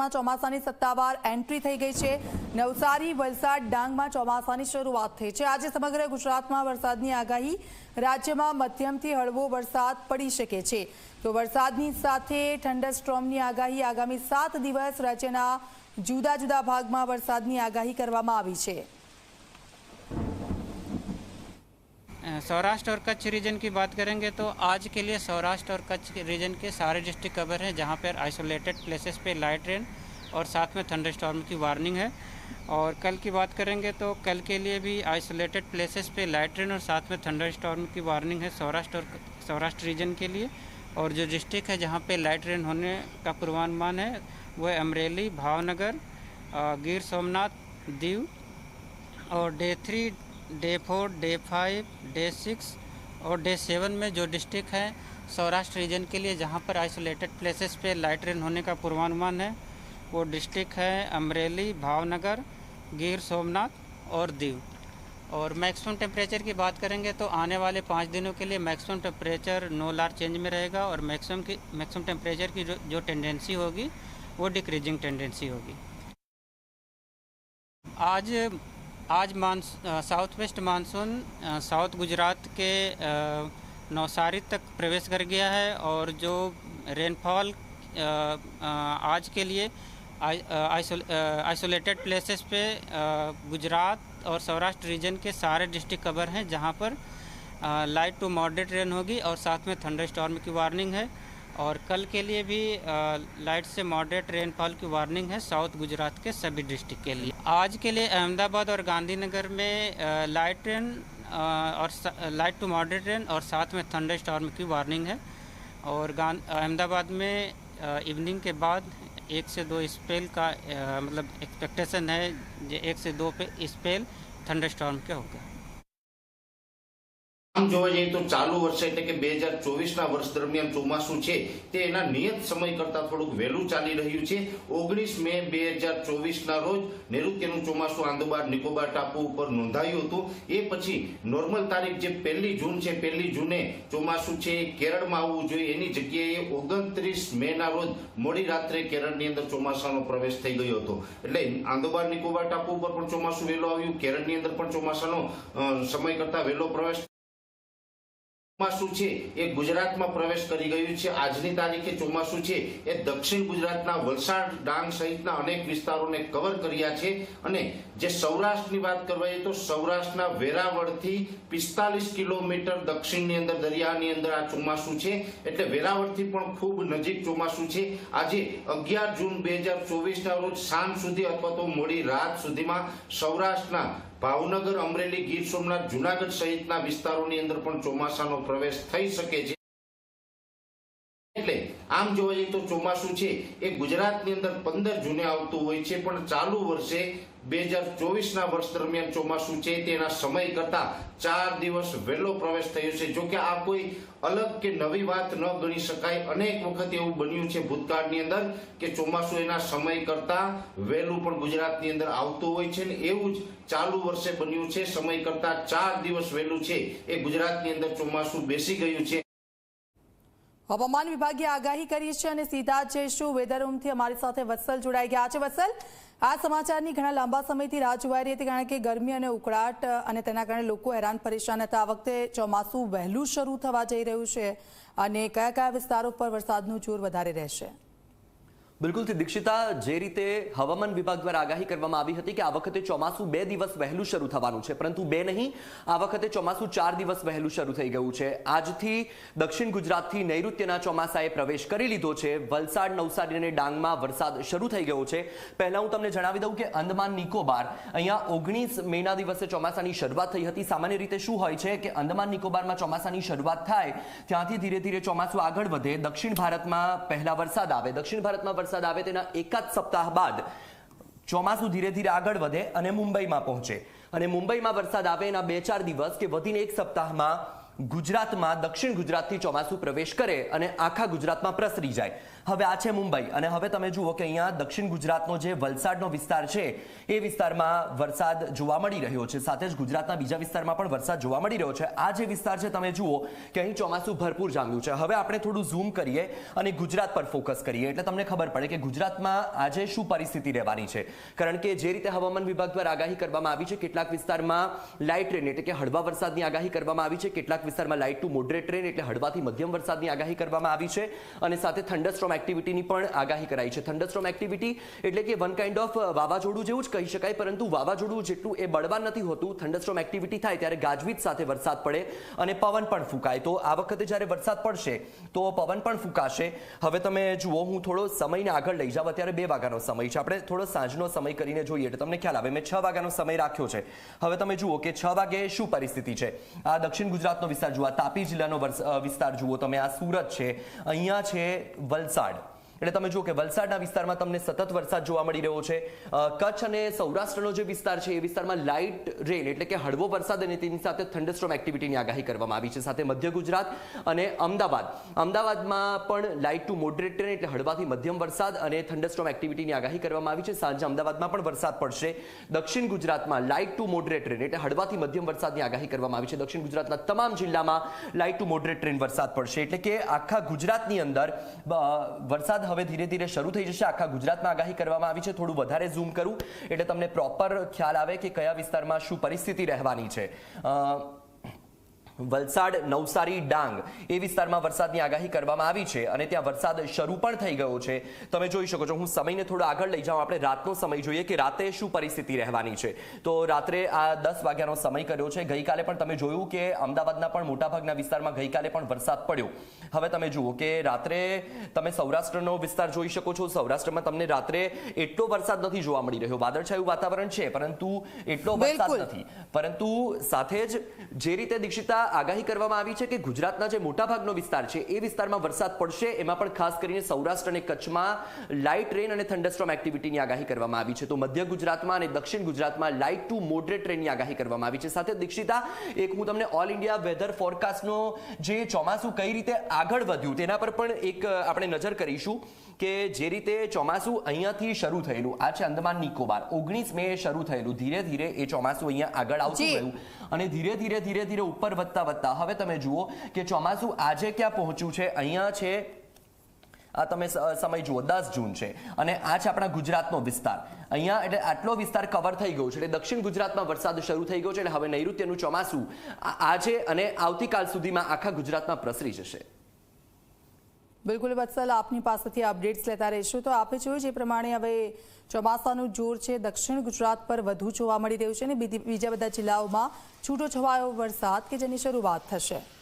ગુજરાતમાં ચોમાસાની સત્તાવાર એન્ટ્રી થઈ ગઈ છે. નવસારી, વલસાડ, ડાંગમાં ચોમાસાની શરૂઆત થઈ છે. આજે સમગ્ર ગુજરાતમાં વરસાદની આગાહી. રાજ્યમાં મધ્યમથી હળવો વરસાદ પડી શકે છે. તો વરસાદની સાથે થંડરસ્ટ્રોમની આગાહી આગામી સાત દિવસ રાજ્યના જુદા જુદા ભાગમાં વરસાદની આગાહી કરવામાં આવી છે. सौराष्ट्र और कच्छ रीजन की बात करेंगे तो आज के लिए सौराष्ट्र और कच्छ रीजन के सारे डिस्ट्रिक्ट कवर हैं, जहाँ पर आइसोलेटेड प्लेसेस पे लाइट रेन और साथ में थंडर स्टॉर्म की वार्निंग है। और कल की बात करेंगे तो कल के लिए भी आइसोलेटेड प्लेसेस पे लाइट रेन और साथ में थंडर स्टॉर्म की वार्निंग है सौराष्ट्र और सौराष्ट्र रीजन के लिए। और जो डिस्ट्रिक्ट है जहाँ पे लाइट रेन होने का पूर्वानुमान है, वो है अमरेली, भावनगर गिर सोमनाथ, दीव और day three day four, day five, day six और डे सेवन में जो डिस्ट्रिक्ट हैं, सौराष्ट्र रीजन के लिए जहाँ पर आइसोलेटेड प्लेसेस पे लाइट रेन होने का पूर्वानुमान है, वो डिस्ट्रिक्ट है अमरेली, भावनगर, गिर, सोमनाथ और दीव। और मैक्सिमम टेम्परेचर की बात करेंगे तो आने वाले पाँच दिनों के लिए maximum temperature no large change में रहेगा और मैक्सिमम की मैक्सिमम टेम्परेचर की जो जो टेंडेंसी होगी, वो डिक्रीजिंग टेंडेंसी होगी। आज आज south west monsoon south Gujarat के नवसारी तक प्रवेश कर गया है और जो रेनफॉल आज के लिए आइ- आइसोलेटेड प्लेसेस पे गुजरात और सौराष्ट्र रीजन के सारे डिस्ट्रिक्ट कवर हैं जहाँ पर लाइट टू मॉडरेट रेन होगी और साथ में थंडर स्टॉर्म की वार्निंग है। और कल के लिए भी लाइट से मॉडरेट रेनफॉल की वार्निंग है साउथ गुजरात के सभी डिस्ट्रिक्ट के लिए। आज के लिए अहमदाबाद और गांधीनगर में लाइट रेन और लाइट टू मॉडरेट रेन और साथ में थंडर स्टॉर्म की वार्निंग है। और अहमदाबाद में इवनिंग के बाद एक से दो स्पेल का मतलब एक्सपेक्टेशन है एक से दो पे स्पेल थंडर स्टॉर्म के होगा આમ જોવા જઈએ તો ચાલુ વર્ષે એટલે કે બે હજાર ચોવીસના વર્ષ દરમિયાન ચોમાસું છે, તે એના નિયત સમય કરતા થોડુંક વહેલું ચાલી રહ્યું છે. ઓગણીસ મે બે હજાર ચોવીસના રોજ નૈઋત્યનું ચોમાસું આંદોબાર નિકોબાર ટાપુ ઉપર નોંધાયું હતું. એ પછી નોર્મલ તારીખ જે પહેલી જૂન છે, પહેલી જૂને ચોમાસું છે, એ કેરળમાં આવવું જોઈએ. એની જગ્યાએ ઓગણત્રીસ મેના રોજ મોડી રાત્રે કેરળની અંદર ચોમાસાનો પ્રવેશ થઈ ગયો હતો. એટલે આંદોબાર નિકોબાર ટાપુ ઉપર પણ ચોમાસું વહેલું આવ્યું, કેરળની અંદર પણ ચોમાસાનો સમય કરતા વહેલો પ્રવેશ ચોમાસું છે, એ ગુજરાતમાં પ્રવેશ કરી ગયું છે. આજની તારીખે ચોમાસું છે, એ દક્ષિણ ગુજરાતના વલસાડ, ડાંગ સહિતના અનેક વિસ્તારોને કવર કર્યા છે. અને જે સૌરાષ્ટ્રની વાત કરવાએ તો સૌરાષ્ટ્રના વેરાવળથી પિસ્તાલીસ કિલોમીટર દક્ષિણની અંદર, દરિયાની અંદર આ ચોમાસું છે. એટલે વેરાવળથી પણ ખૂબ નજીક ચોમાસું છે. આજે અગિયાર જૂન બે હજાર ચોવીસના રોજ સાંજ સુધી અથવા તો મોડી રાત સુધીમાં સૌરાષ્ટ્રના ભાવનગર અમરેલી ગીર સોમનાથ જુનાગઢ સહિતના વિસ્તારોની અંદર પણ ચોમાસાનો પ્રવેશ થઈ શકે છે. આમ જોવા જઈએ તો ચોમાસું છે. એ ગુજરાતની અંદર પંદર જૂને આવતું હોય છે, પણ ચાલુ વર્ષે બે હજાર ચોવીસના વર્ષ દરમિયાન ચોમાસું છે તેના સમય કરતા ચાર દિવસ વહેલો પ્રવેશ થયો છે. જોકે આ કોઈ અલગ કે નવી વાત ન ગણી શકાય. અનેક વખત એવું બન્યું છે ભૂતકાળની અંદર કે ચોમાસું એના સમય કરતા વહેલું પણ ગુજરાતની અંદર આવતું હોય છે ને એવું જ ચાલુ વર્ષે બન્યું છે. સમય કરતા ચાર દિવસ વહેલું છે. એ ગુજરાતની અંદર ચોમાસું બેસી ગયું છે. હવામાન વિભાગે આગાહી કરી છે અને સીધા જઈશું વેધર રૂમથી અમારી સાથે વત્સલ જોડાઈ ગયા છે. વત્સલ, આ સમાચારની ઘણા લાંબા સમયથી રાહ જોવાઈ રહી હતી કારણ કે ગરમી અને ઉકળાટ અને તેના કારણે લોકો હેરાન પરેશાન હતા. આ વખતે ચોમાસું વહેલું શરૂ થવા જઈ રહ્યું છે અને કયા કયા વિસ્તારો પર વરસાદનું જોર વધારે રહેશે? બિલકુલથી દીક્ષિતા, જે રીતે હવામાન વિભાગ દ્વારા આગાહી કરવામાં આવી હતી કે આ વખતે ચોમાસું બે દિવસ વહેલું શરૂ થવાનું છે, પરંતુ બે નહીં, આ વખતે ચોમાસું ચાર દિવસ વહેલું શરૂ થઈ ગયું છે. આજથી દક્ષિણ ગુજરાતથી નૈઋત્યના ચોમાસાએ પ્રવેશ કરી લીધો છે. વલસાડ, નવસારી અને ડાંગમાં વરસાદ શરૂ થઈ ગયો છે. પહેલા હું તમને જણાવી દઉં કે અંદમાન નિકોબાર, અહીંયા ઓગણીસ મેના દિવસે ચોમાસાની શરૂઆત થઈ હતી. સામાન્ય રીતે શું હોય છે કે અંદમાન નિકોબારમાં ચોમાસાની શરૂઆત થાય, ત્યાંથી ધીરે ધીરે ચોમાસું આગળ વધે. દક્ષિણ ભારતમાં પહેલા વરસાદ આવે. દક્ષિણ ભારતમાં વરસાદ આવે તેના એકાદ સપ્તાહ બાદ ચોમાસું ધીરે ધીરે આગળ વધે અને મુંબઈમાં પહોંચે. અને મુંબઈમાં વરસાદ આવે એના બે ચાર દિવસ કે વધીને એક સપ્તાહમાં ગુજરાતમાં, દક્ષિણ ગુજરાતથી ચોમાસું પ્રવેશ કરે અને આખા ગુજરાતમાં પ્રસરી જાય. હવે આ છે મુંબઈ અને હવે તમે જુઓ કે અહીંયા દક્ષિણ ગુજરાતનો જે વલસાડનો વિસ્તાર છે, એ વિસ્તારમાં વરસાદ જોવા મળી રહ્યો છે. સાથે જ ગુજરાતના બીજા વિસ્તારમાં પણ વરસાદ જોવા મળી રહ્યો છે. આ જે વિસ્તાર છે, તમે જુઓ કે અહીં ચોમાસું ભરપૂર જામ્યું છે. હવે આપણે થોડું ઝૂમ કરીએ અને ગુજરાત પર ફોકસ કરીએ. એટલે તમને ખબર પડે કે ગુજરાતમાં આજે શું પરિસ્થિતિ રહેવાની છે. કારણ કે જે રીતે હવામાન વિભાગ દ્વારા આગાહી કરવામાં આવી છે, કેટલાક વિસ્તારમાં લાઇટ રેન એટલે કે હળવા વરસાદની આગાહી કરવામાં આવી છે. કેટલાક વિસ્તારમાં લાઇટ ટુ મોડરેટ રેન એટલે હળવાથી મધ્યમ વરસાદની આગાહી કરવામાં આવી છે. અને સાથે થંડરસ્ટ્રોમ એક્ટિવિટીની પણ આગાહી કરાઈ છે. થંડરસ્ટ્રોમ એક્ટિવિટી એટલે કે વન કાઇન્ડ ઓફ વાવાઝોડું જેવું જ કહી શકાય, પરંતુ વાવાઝોડું જેટલું એ બળવાન નથી હોતું. થંડરસ્ટ્રોમ એક્ટિવિટી થાય ત્યારે ગાજવીજ સાથે વરસાદ પડે અને પવન પણ ફૂંકાય. તો આ વખતે જ્યારે વરસાદ પડશે, તો પવન પણ ફૂંકાશે. હવે તમે જુઓ, હું થોડો સમયને આગળ લઈ જાઉં. અત્યારે બે વાગ્યાનો સમય છે. આપણે થોડો સાંજનો સમય કરીને જોઈએ એટલે તમને ખ્યાલ આવે. મેં છ વાગ્યાનો સમય રાખ્યો છે. હવે તમે જુઓ કે છ વાગે શું પરિસ્થિતિ છે. આ દક્ષિણ ગુજરાતનો વિસ્તાર જુઓ. તાપી જિલ્લાનો વિસ્તાર જુઓ તમે. આ સુરત છે. અહીંયા છે વલસાડ. side. એટલે તમે જુઓ કે વલસાડના વિસ્તારમાં તમને સતત વરસાદ જોવા મળી રહ્યો છે. કચ્છ અને સૌરાષ્ટ્રનો જે વિસ્તાર છે, એ વિસ્તારમાં લાઇટ રેન એટલે કે હળવો વરસાદ અને તેની સાથે થંડરસ્ટ્રોમ એક્ટિવિટીની આગાહી કરવામાં આવી છે. સાથે મધ્ય ગુજરાત અને અમદાવાદ. અમદાવાદમાં પણ લાઇટ ટુ મોડરેટ રેન એટલે હળવાથી મધ્યમ વરસાદ અને થંડરસ્ટ્રોમ એક્ટિવિટીની આગાહી કરવામાં આવી છે. સાંજે અમદાવાદમાં પણ વરસાદ પડશે. દક્ષિણ ગુજરાતમાં લાઇટ ટુ મોડરેટ રેન એટલે હળવાથી મધ્યમ વરસાદની આગાહી કરવામાં આવી છે. દક્ષિણ ગુજરાતના તમામ જિલ્લામાં લાઇટ ટુ મોડરેટ રેન વરસાદ પડશે. એટલે કે આખા ગુજરાતની અંદર વરસાદ હવે ધીરે ધીરે શરૂ થઈ જશે. આખા ગુજરાતમાં આગાહી કરવામાં આવી છે. થોડું વધારે ઝૂમ કરું એટલે તમને પ્રોપર ખ્યાલ આવે કે કયા વિસ્તારમાં શું પરિસ્થિતિ રહેવાની છે. અ, વલસાડ નવસારી ડાંગ. એ વિસ્તારમાં વરસાદની આગાહી કરવામાં આવી છે અને ત્યાં વરસાદ શરૂ પણ થઈ ગયો છે. તમે જોઈ શકો છો હું સમયને થોડો આગળ લઈ જાઉં. આપણે રાતનો સમય જોઈએ કે રાતે શું પરિસ્થિતિ રહેવાની છે. તો રાત્રે આ દસ વાગ્યાનો સમય કર્યો છે. ગઈકાલે પણ તમે જોયું કે અમદાવાદના પણ મોટાભાગના વિસ્તારમાં ગઈકાલે પણ વરસાદ પડ્યો. હવે તમે જુઓ કે રાત્રે તમે સૌરાષ્ટ્રનો વિસ્તાર જોઈ શકો છો. સૌરાષ્ટ્રમાં તમને રાત્રે એટલો વરસાદ નથી જોવા મળી રહ્યો. વાદળછાયું વાતાવરણ છે પરંતુ એટલો વરસાદ નથી. પરંતુ સાથે જ જે રીતે દીક્ષિતા આગાહી કરવામાં આવી છે કે ગુજરાતના જે મોટાભાગનો વિસ્તાર છે એ વિસ્તારમાં વરસાદ પડશે. એમાં પણ ખાસ કરીને સૌરાષ્ટ્ર અને કચ્છમાં લાઇટ રેન અને થંડરસ્ટ્રોમ એક્ટિવિટીની આગાહી કરવામાં આવી છે. તો મધ્ય ગુજરાતમાં અને દક્ષિણ ગુજરાતમાં લાઇટ ટુ મોડરેટ રેનની આગાહી કરવામાં આવી છે. સાથે દીક્ષિતા એક હું તમને ઓલ ઇન્ડિયા વેધર ફોરકાસ્ટનો જે ચોમાસું કઈ રીતે આગળ વધ્યું તેના પર પણ એક આપણે નજર કરીશું કે જે રીતે ચોમાસું અહીંયાથી શરૂ થયેલું. આ છે અંદમાન નિકોબાર. ઓગણીસ મે શરૂ થયેલું. ધીરે ધીરે એ ચોમાસું અહીંયા આગળ આવતું ગયું. અને ધીરે ધીરે ધીરે ધીરે ઉપર વધતા વધતા હવે તમે જુઓ કે ચોમાસું આજે ક્યાં પહોંચ્યું છે? અહીંયા છે, આ તમે સમય જુઓ, દસ જૂન છે. અને આ છે આપણા ગુજરાતનો વિસ્તાર. અહીંયા એટલે આટલો વિસ્તાર કવર થઈ ગયો છે. એટલે દક્ષિણ ગુજરાતમાં વરસાદ શરૂ થઈ ગયો છે એટલે હવે નૈઋત્યનું ચોમાસું આજે અને આવતીકાલ સુધીમાં આખા ગુજરાતમાં પ્રસરી જશે. બિલકુલ વત્સલ, આપની પાસેથી અપડેટ્સ લેતા રહીશું. તો આપે જોયું જે પ્રમાણે હવે ચોમાસાનું જોર છે, દક્ષિણ ગુજરાત પર વધુ જોવા મળી રહ્યું છે અને બીજી- બધા જિલ્લાઓમાં છૂટો છવાયો વરસાદ કે જેની શરૂઆત થશે.